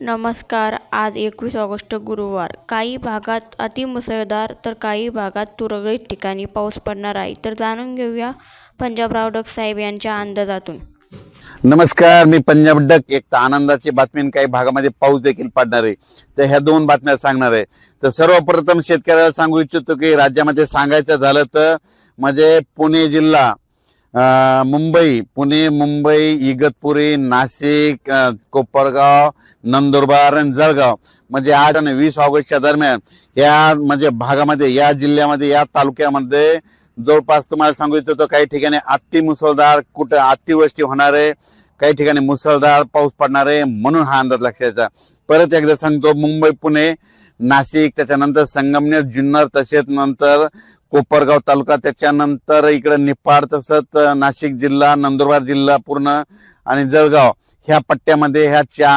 नमस्कार आज एकवीस ऑगस्ट गुरुवार. काही भागात अतिमुसळधार तर काही भागात तुरळक ठिकाणी पाऊस पडणार आहे. तर जाणून घेऊया पंजाबराव डग साहेब यांच्या अंदाजातून. नमस्कार मी पंजाब डक. एक तर आनंदाची बातमी आणि काही भागामध्ये पाऊस देखील पडणार आहे. तर ह्या दोन बातम्या सांगणार आहे. तर सर्वप्रथम शेतकऱ्याला सांगू इच्छितो की राज्यामध्ये सांगायचं झालं तर म्हणजे पुणे जिल्हा मुंबई पुणे मुंबई इगतपुरी नाशिक कोपरगाव नंदुरबार आणि जळगाव. म्हणजे आज आणि वीस ऑगस्टच्या दरम्यान या म्हणजे भागामध्ये या जिल्ह्यामध्ये या तालुक्यामध्ये जवळपास तुम्हाला सांगू इच्छितो काही ठिकाणी अति मुसळधार कुठं अतिवृष्टी होणार आहे काही ठिकाणी मुसळधार पाऊस पडणार आहे म्हणून हा अंदाज लक्षात यायचा परत एकदा सांगतो मुंबई पुणे नाशिक त्याच्यानंतर संगमनेर जुन्नर तसेच नंतर कोपरगाव तालुका त्याच्यानंतर इकडं निफाड तसंच नाशिक जिल्हा नंदुरबार जिल्हा पूर्ण आणि जळगाव. ह्या पट्ट्यामध्ये ह्या च्या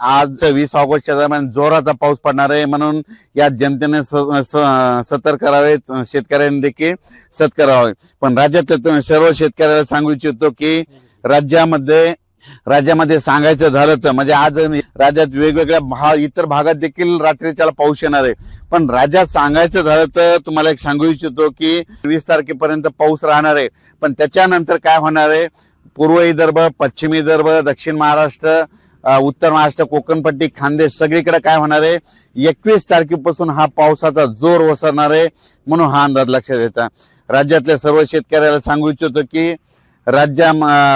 आज वीस ऑगस्टच्या दरम्यान जोराचा पाऊस पडणार आहे. म्हणून या जनतेने स- स- सतर्क करावे शेतकऱ्यांनी देखील सत करावे पण राज्यातल्या सर्व शेतकऱ्याला सांगू इच्छितो की राज्यामध्ये राज्यामध्ये सांगायचं झालं तर म्हणजे आज राज्यात वेगवेगळ्या भा इतर भागात देखील रात्रीच्याला पाऊस येणार आहे. पण राज्यात सांगायचं झालं तर तुम्हाला एक सांगू इच्छितो की वीस तारखेपर्यंत पाऊस राहणार आहे. पण त्याच्यानंतर काय होणार आहे? पूर्व विदर्भ पश्चिम विदर्भ दक्षिण महाराष्ट्र उत्तर महाराष्ट्र कोकणपट्टी खानदेश सगळीकडे काय होणार आहे? एकवीस तारखेपासून हा पावसाचा जोर ओसरणार आहे म्हणून हा अंदाज लक्षात येता. राज्यातल्या सर्व शेतकऱ्याला सांगू इच्छितो की राज्या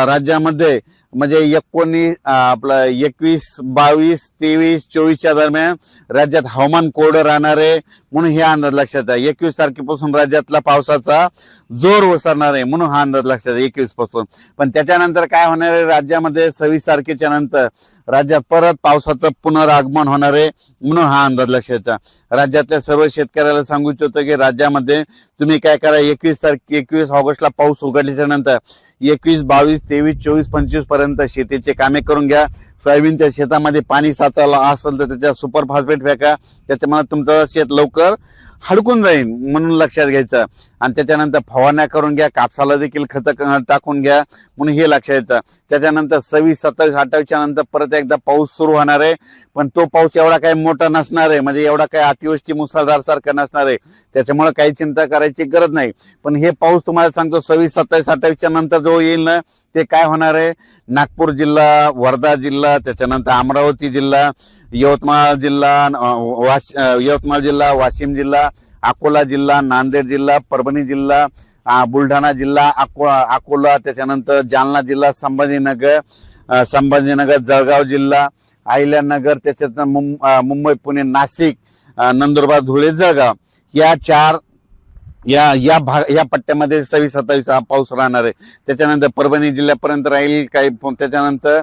राज्यामध्ये म्हणजे एकोणीस आपलं एकवीस बावीस तेवीस चोवीसच्या दरम्यान राज्यात हवामान कोरडं राहणार आहे म्हणून हे अंदाज लक्षात आहे. एकवीस तारखेपासून राज्यातला पावसाचा जोर ओसरणार आहे म्हणून हा अंदाज लक्षात आहे एकवीसपासून पण त्याच्यानंतर काय होणार आहे? राज्यामध्ये सव्वीस तारखेच्या नंतर राज्यात परत पावसाचं पुनरागमन होणार आहे म्हणून हा अंदाज लक्षात राज्यातल्या सर्व शेतकऱ्याला सांगू इच्छितो की राज्यामध्ये तुम्ही काय करा एकवीस तारखे एकवीस ऑगस्टला पाऊस उघडल्याच्या नंतर एकवीस बावीस तेवीस चोवीस पंचवीसपर्यंत शेतीचे कामे करून घ्या. सोयाबीनच्या शेतामध्ये पाणी साचायला असेल तर त्याच्या सुपर फॉस्फेट फेका. त्याच्यामुळे तुमचं शेत लवकर हडकून जाईल म्हणून लक्षात घ्यायचं. आणि त्याच्यानंतर फवारण्या करून घ्या कापसाला देखील खत टाकून घ्या म्हणून हे लक्षात येतं. त्याच्यानंतर सव्वीस सत्तावीस अठ्ठावीसच्या नंतर परत एकदा पाऊस सुरू होणार आहे. पण तो पाऊस एवढा काही मोठा नसणार आहे. म्हणजे एवढा काही अतिवृष्टी मुसळधार सारखा नसणार आहे. त्याच्यामुळे काही चिंता करायची गरज नाही. पण हे पाऊस तुम्हाला सांगतो सव्वीस सत्तावीस अठ्ठावीसच्या नंतर जो येईल ना ते काय होणार आहे? नागपूर जिल्हा वर्धा जिल्हा त्याच्यानंतर अमरावती जिल्हा यवतमाळ जिल्हा वाश यवतमाळ जिल्हा वाशिम जिल्हा अकोला जिल्हा नांदेड जिल्हा परभणी जिल्हा बुलढाणा जिल्हा अको अकोला त्याच्यानंतर जालना जिल्हा संभाजीनगर संभाजीनगर जळगाव जिल्हा अहिल्यानगर त्याच्यात मुं- मुंबई पुणे नाशिक नंदुरबार धुळे जळगाव. या चार या या भाग या पट्ट्यामध्ये सव्वीस सत्तावीस हा पाऊस राहणार आहे. त्याच्यानंतर परभणी जिल्ह्यापर्यंत राहील काही त्याच्यानंतर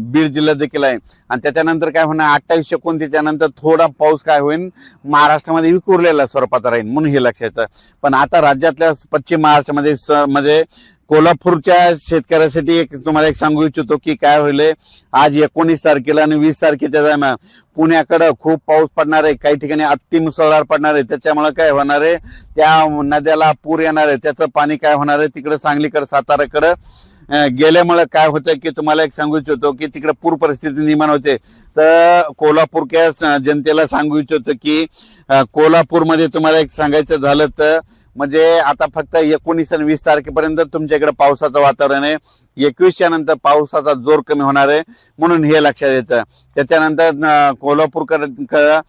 बीड जिल्हा देखील आहे. आणि त्याच्यानंतर काय होणार? अठ्ठावीस एकोणतीसच्या नंतर थोडा पाऊस काय होईल महाराष्ट्रामध्ये विखुरलेला स्वरूपात राहील. म्हणून हे लक्षात येतं. पण आता राज्यातल्या पश्चिम महाराष्ट्रामध्ये स- म्हणजे कोल्हापूरच्या शेतकऱ्यासाठी एक तुम्हाला एक सांगू इच्छितो की काय होईल आज एकोणीस तारखेला आणि वीस तारखेच्या दरम्यान पुण्याकडं खूप पाऊस पडणार आहे काही ठिकाणी अति मुसळधार पडणार आहे त्याच्यामुळे काय होणार आहे त्या नद्याला पूर येणार आहे त्याचं पाणी काय होणार आहे तिकडे सांगलीकडं साताऱ्याकडं गेल्यामुळे काय होतं की तुम्हाला एक सांगू इच्छितो की तिकडे पूर परिस्थिती निर्माण होते. तर कोल्हापूरच्या जनतेला सांगू इच्छितो की कोल्हापूरमध्ये तुम्हाला एक सांगायचं झालं तर म्हणजे आता फक्त एकोणीस आणि वीस तारखेपर्यंत तुमच्या इकडे पावसाचं वातावरण आहे. एकवीसच्या नंतर पावसाचा जोर कमी होणार आहे म्हणून हे लक्षात येतं. त्याच्यानंतर कोल्हापूरकर क-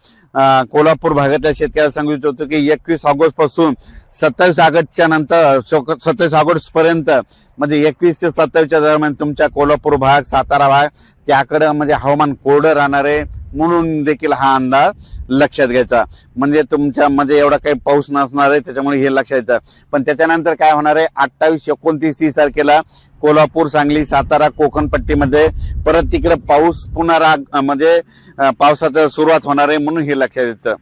कोल्हापूर भागातल्या शेतकऱ्याला सांगू इच्छितो की एकवीस ऑगस्टपासून सत्तावीस ऑगस्टच्या नंतर सत्तावीस ऑगस्ट पर्यंत म्हणजे एकवीस ते सत्तावीसच्या दरम्यान तुमच्या कोल्हापूर भाग सातारा भाग त्याकडं म्हणजे हवामान कोरडं राहणार आहे म्हणून देखील हा अंदाज लक्षात घ्यायचा. म्हणजे तुमच्या म्हणजे एवढा काही पाऊस नसणार आहे त्याच्यामुळे हे लक्षात येतं. पण त्याच्यानंतर काय होणार आहे अठ्ठावीस एकोणतीस तीस तारखेला कोल्हापूर सांगली सातारा कोकण पट्टीमध्ये परत तिकडे पाऊस पुन्हा राग म्हणजे पावसाचा पावसाचं सुरुवात होणार आहे म्हणून हे लक्षात येतं.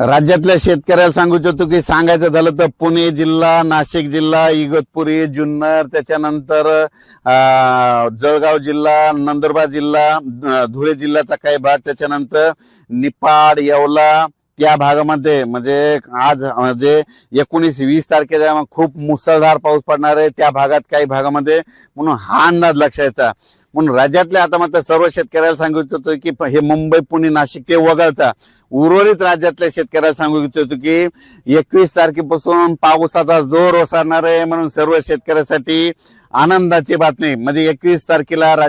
राज्यातल्या शेतकऱ्याला सांगू इच्छितो की सांगायचं झालं तर पुणे जिल्हा नाशिक जिल्हा इगतपुरी जुन्नर त्याच्यानंतर अं, जळगाव जिल्हा नंदुरबार जिल्हा धुळे जिल्ह्याचा काही भाग त्याच्यानंतर निपाड येवला त्या भागामध्ये म्हणजे आज म्हणजे एकोणीस वीस तारखेला खूप मुसळधार पाऊस पडणार आहे. त्या भागात काही भागामध्ये म्हणून हा अंदाज लक्षात येतात म्हणून राज्यातल्या आता मात्र सर्व शेतकऱ्याला सांगू इच्छितो की हे मुंबई पुणे नाशिक ते वगळता उर्वरित राज्यातल्या शेतकऱ्याला सांगू इच्छितो की एकवीस तारखेपासून पावसाचा जोर ओसरणार आहे म्हणून सर्व शेतकऱ्यासाठी आनंदाची बातमी. म्हणजे एकवीस तारखेला राज्य